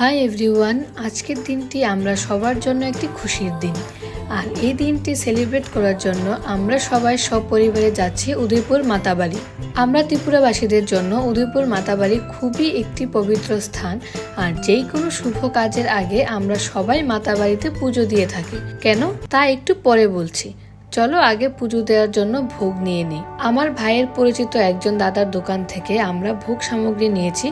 Hi everyone, আজকের দিনটি আমরা সবার জন্য একটি খুশির দিন। আর এই দিনটি সেলিব্রেট করার জন্য আমরা সবাই সপরিবারে যাচ্ছি উদয়পুর মাতাবাড়ি। আমরা ত্রিপুরাবাসীদের জন্য উদয়পুর মাতাবাড়ি খুবই একটি পবিত্র স্থান, আর যেই কোনো শুভ কাজের আগে আমরা সবাই মাতাবাড়িতে পুজো দিয়ে থাকি। কেন? তা একটু পরে বলছি। চলো আগে পুজো দেওয়ার জন্য ভোগ নিয়ে নিই। আমার ভাইয়ের পরিচিত একজন দাদার দোকান থেকে আমরা ভোগ সামগ্রী নিয়েছি,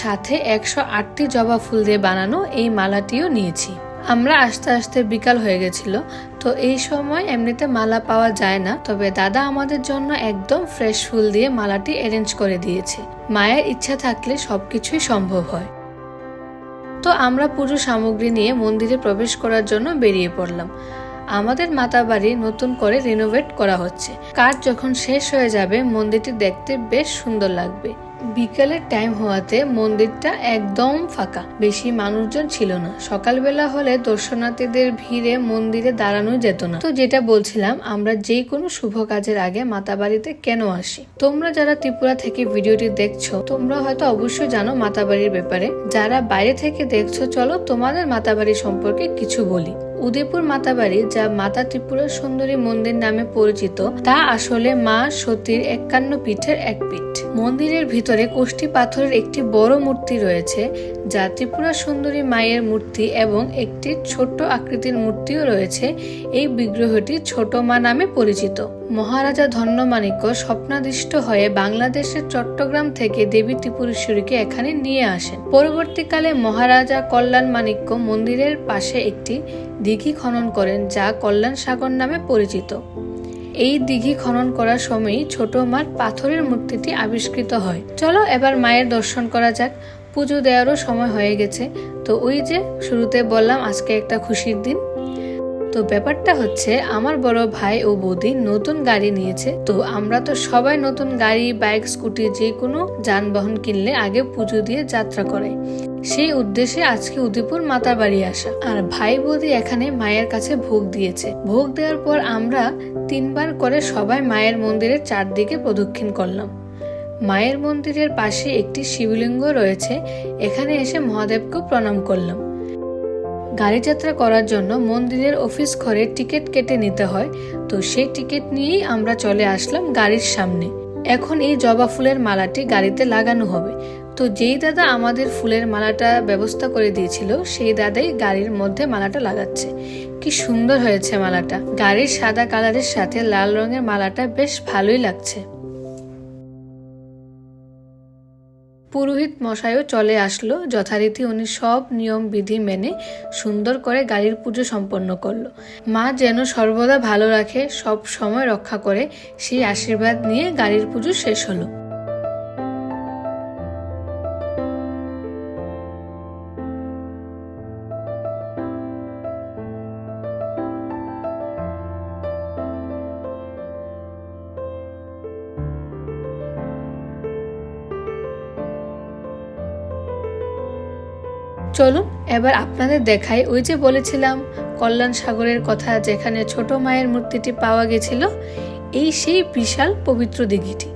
সাথে একশো আটটি জবা ফুল দিয়ে বানানো এই মালাটিও নিয়েছি। আমরা আস্তে আস্তে বিকাল হয়ে গেছিল, তো এই সময় এমনিতে মালা পাওয়া যায় না, তবে দাদা আমাদের জন্য একদম ফ্রেশ ফুল দিয়ে মালাটি অ্যারেঞ্জ করে দিয়েছে। মায়ের ইচ্ছা থাকলে সবকিছুই সম্ভব হয়। তো আমরা পুজো সামগ্রী নিয়ে মন্দিরে প্রবেশ করার জন্য বেরিয়ে পড়লাম। আমাদের মাতা বাড়ি নতুন করে রিনোভেট করা হচ্ছে। কাজ যখন শেষ হয়ে যাবে, মন্দিরটি দেখতে বেশ সুন্দর লাগবে। বিকেলের টাইম হওয়াতে মন্দিরটা একদম ফাঁকা। বেশি মানুষজন ছিল না। সকালবেলা হলে দর্শনার্থীদের ভিড়ে মন্দিরে দাঁড়ানো যেত না। তো যেটা বলছিলাম, আমরা যে কোনো শুভ কাজের আগে মাতা বাড়িতে কেন আসি? তোমরা যারা ত্রিপুরা থেকে ভিডিওটি দেখছ, তোমরা হয়তো অবশ্যই জানো মাতা বাড়ির ব্যাপারে। যারা বাইরে থেকে দেখছ, চলো তোমাদের মাতা বাড়ি সম্পর্কে কিছু বলি। উদয়পুর মাতাবাড়ি, যা মাতা ত্রিপুরা সুন্দরী মন্দির নামে পরিচিত, তা আসলে মা সতীর একান্ন পিঠের এক পিঠ। মন্দিরের ভিতরে কোষ্ঠী পাথরের একটি বড় মূর্তি রয়েছে, যা ত্রিপুরা সুন্দরী মায়ের মূর্তি এবং একটি ছোট্ট আকৃতির মূর্তিও রয়েছে। এই বিগ্রহটি ছোট মা নামে পরিচিত। মহারাজা ধন্যমাণিক্য স্বপ্নাদিষ্ট হয়ে বাংলাদেশের চট্টগ্রাম থেকে দেবী ত্রিপুরেশ্বরীকে এখানে নিয়ে আসেন। পরবর্তীকালে মহারাজা কল্যাণ মাণিক্য মন্দিরের পাশে একটি দিঘি খনন করেন, যা কল্যাণ সাগর নামে পরিচিত। এই দিঘি খনন করার সময়ই ছোট মার পাথরের মূর্তিটি আবিষ্কৃত হয়। চলো এবার মায়ের দর্শন করা যাক। পুজো দেওয়ারও সময় হয়ে গেছে। তো ওই যে, শুরুতে বললাম আজকে একটা খুশির দিন। তো ব্যাপারটা হচ্ছে, আমার বড় ভাই ও বৌদি নতুন গাড়ি নিয়েছে। তো আমরা তো সবাই নতুন গাড়ি, বাইক, স্কুটি যে কোনো যানবাহন কিনলে আগে পুজো দিয়ে যাত্রা করে সেই উদ্দেশ্যে আজকে উদয়পুর মাতার বাড়ি আসা। আর ভাই বৌদি এখানে মায়ের কাছে ভোগ দিয়েছে। ভোগ দেওয়ার পর আমরা তিনবার করে সবাই মায়ের মন্দিরের চারদিকে প্রদক্ষিণ করলাম। মায়ের মন্দিরের পাশে একটি শিবলিঙ্গ রয়েছে। এখানে এসে মহাদেবকে প্রণাম করলাম। গাড়ি যাত্রা করার জন্য মন্দিরের অফিস ঘরে টিকিট কেটে নিতে হয়। তো সেই টিকিট নিয়েই আমরা চলে আসলাম গাড়ির সামনে। এখন এই জবা ফুলের মালাটি গাড়িতে লাগানো হবে। তো যেই দাদা আমাদের ফুলের মালাটা ব্যবস্থা করে দিয়েছিল, সেই দাদাই গাড়ির মধ্যে মালাটা লাগাচ্ছে। কি সুন্দর হয়েছে মালাটা। গাড়ির সাদা কালারের সাথে লাল রঙের মালাটা বেশ ভালোই লাগছে। পুরোহিত মশাইও চলে আসলো। যথারীতি উনি সব নিয়ম, বিধি মেনে সুন্দর করে গাড়ির পুজো সম্পন্ন করল। মা যেন সর্বদা ভালো রাখে, সব সময় রক্ষা করে সেই আশীর্বাদ নিয়ে গাড়ির পুজো শেষ হলো। চলুন, এবার আপনাদের দেখাই ওই যে বলেছিলাম, কল্যাণ সাগরের কথা যেখানে ছোট মায়ের মূর্তিটি পাওয়া গেছিল, এই সেই বিশাল পবিত্র দিঘিটি।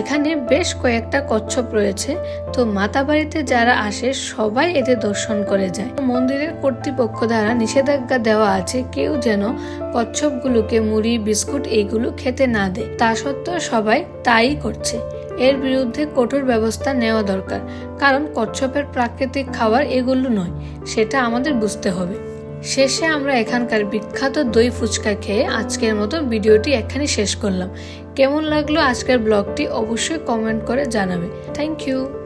এখানে বেশ কয়েকটা কচ্ছপ রয়েছে, তো মাতাবাড়িতে যারা আসে সবাই এদের দর্শন করে যায়। মন্দিরের কর্তৃপক্ষ দ্বারা নিষেধাজ্ঞা দেওয়া আছে, কেউ যেন কচ্ছপগুলোকে মুড়ি, বিস্কুট এইগুলো খেতে না দেয়। তা সত্ত্বেও সবাই তাই করছে। এর বিরুদ্ধে কঠোর ব্যবস্থা নেওয়া দরকার। কারণ কচ্ছপের প্রাকৃতিক খাবার এগুলো নয়, সেটা আমাদের বুঝতে হবে। শেষে আমরা এখানকার বিখ্যাত দই ফুচকা খেয়ে আজকের মতো ভিডিওটি এখানে শেষ করলাম। কেমন লাগল আজকের ব্লগটি অবশ্যই কমেন্ট করে জানাবে। Thank you.